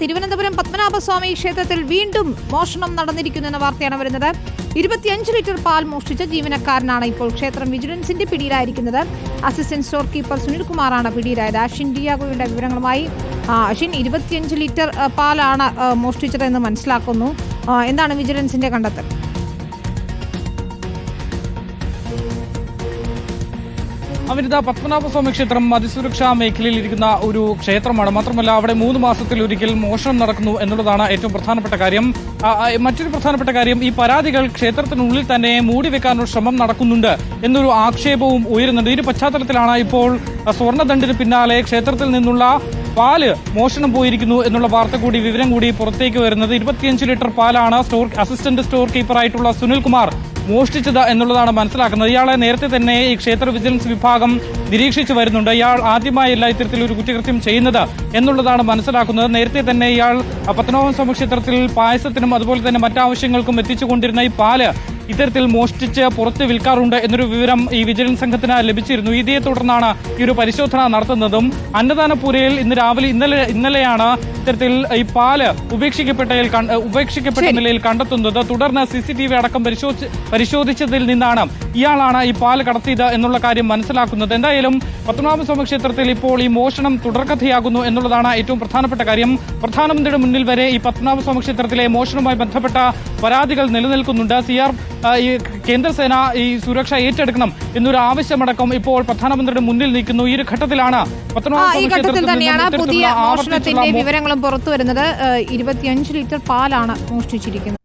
തിരുവനന്തപുരം പത്മനാഭസ്വാമി ക്ഷേത്രത്തിൽ വീണ്ടും മോഷണം നടന്നിരിക്കുന്നു എന്ന വാർത്തയാണ് വരുന്നത്. ഇരുപത്തിയഞ്ച് ലിറ്റർ പാൽ മോഷ്ടിച്ച ജീവനക്കാരനാണ് ഇപ്പോൾ ക്ഷേത്രം വിജിലൻസിന്റെ പിടിയിലായിരിക്കുന്നത്. അസിസ്റ്റന്റ് സ്റ്റോർ കീപ്പർ സുനിൽകുമാറാണ് പിടിയിലായത്. അഷിൻ ഡിയാഗോയുടെ വിവരങ്ങളുമായി അഷിൻ ഇരുപത്തിയഞ്ച് ലിറ്റർ പാലാണ് മോഷ്ടിച്ചതെന്ന് മനസ്സിലാക്കുന്നു. എന്താണ് വിജിലൻസിന്റെ കണ്ടെത്തൽ? അവിനിത പത്മനാഭസ്വാമി ക്ഷേത്രം അതിസുരക്ഷാ മേഖലയിൽ ഇരിക്കുന്ന ഒരു ക്ഷേത്രമാണ്. മാത്രമല്ല അവിടെ മൂന്ന് മാസത്തിൽ ഒരിക്കൽ മോഷണം നടക്കുന്നു എന്നുള്ളതാണ് ഏറ്റവും പ്രധാനപ്പെട്ട കാര്യം. മറ്റൊരു പ്രധാനപ്പെട്ട കാര്യം ഈ പരാതികൾ ക്ഷേത്രത്തിനുള്ളിൽ തന്നെ മൂടി വെക്കാനുള്ള ശ്രമം നടക്കുന്നുണ്ട് എന്നൊരു ആക്ഷേപവും ഉയരുന്നുണ്ട്. ഇതിന് പശ്ചാത്തലത്തിലാണ് ഇപ്പോൾ സ്വർണദണ്ഡിന് പിന്നാലെ ക്ഷേത്രത്തിൽ നിന്നുള്ള പാൽ മോഷണം പോയിരിക്കുന്നു എന്നുള്ള വാർത്ത കൂടി വിവരം കൂടി പുറത്തേക്ക് വരുന്നത്. ഇരുപത്തിയഞ്ച് ലിറ്റർ പാലാണ് സ്റ്റോർ അസിസ്റ്റന്റ് സ്റ്റോർ കീപ്പറായിട്ടുള്ള സുനിൽകുമാർ മോഷ്ടിച്ചത് എന്നുള്ളതാണ് മനസ്സിലാക്കുന്നത്. ഇയാളെ നേരത്തെ തന്നെ ഈ ക്ഷേത്ര വിജിലൻസ് വിഭാഗം നിരീക്ഷിച്ചു വരുന്നുണ്ട്. ഇയാൾ ആദ്യമായല്ല ഇത്തരത്തിൽ ഒരു കുറ്റകൃത്യം ചെയ്യുന്നത് എന്നുള്ളതാണ് മനസ്സിലാക്കുന്നത്. നേരത്തെ തന്നെ ഇയാൾ ആ, പത്മനാഭ സ്വാമി ക്ഷേത്രത്തിൽ പായസത്തിനും അതുപോലെ തന്നെ മറ്റാവശ്യങ്ങൾക്കും എത്തിച്ചുകൊണ്ടിരുന്ന ഈ പാൽ ഇത്തരത്തിൽ മോഷ്ടിച്ച് പുറത്ത് വിൽക്കാറുണ്ട് എന്നൊരു വിവരം ഈ വിജിലൻസ് സംഘത്തിന് ലഭിച്ചിരുന്നു. ഇതേ തുടർന്നാണ് ഈ ഒരു പരിശോധന നടത്തുന്നതും. അന്നദാനപുരയിൽ ഇന്ന് രാവിലെ ഇന്നലെ ഇന്നലെയാണ് ഇത്തരത്തിൽ ഈ പാൽ ഉപേക്ഷിക്കപ്പെട്ടതിൽ കണ്ട- ഉപേക്ഷിക്കപ്പെട്ട നിലയിൽ കണ്ടെത്തുന്നത്. തുടർന്ന് സി സി ടി വി അടക്കം പരിശോധിച്ച് പരിശോധിച്ചതിൽ നിന്നാണ് ഇയാളാണ് ഈ പാൽ കടത്തിയത് എന്നുള്ള കാര്യം മനസ്സിലാക്കുന്നത്. എന്തായാലും പത്മനാഭസ്വാമി ക്ഷേത്രത്തിൽ ഇപ്പോൾ ഈ മോഷണം തുടർക്കഥയാകുന്നു എന്നുള്ളതാണ് ഏറ്റവും പ്രധാനപ്പെട്ട കാര്യം. പ്രധാനമന്ത്രിയുടെ മുന്നിൽ വരെ ഈ പത്മനാഭസ്വാമി ക്ഷേത്രത്തിലെ മോഷണവുമായി ബന്ധപ്പെട്ട പരാതികൾ നിലനിൽക്കുന്നുണ്ട്. സി ആർ ഈ കേന്ദ്രസേന ഈ സുരക്ഷ ഏറ്റെടുക്കണം എന്നൊരു ആവശ്യമടക്കം ഇപ്പോൾ പ്രധാനമന്ത്രിയുടെ മുന്നിൽ നിൽക്കുന്നു. ഈ ഒരു ഘട്ടത്തിലാണ് ആ ഈ പത്മനാഭസ്വാമി ഘട്ടത്തിൽ തന്നെയാണ് പുതിയ മോഷണത്തിന്റെ വിവരങ്ങളും പുറത്തു വരുന്നത് ഇരുപത്തിയഞ്ച് ലിറ്റർ പാലാണ് മോഷ്ടിച്ചിരിക്കുന്നത്.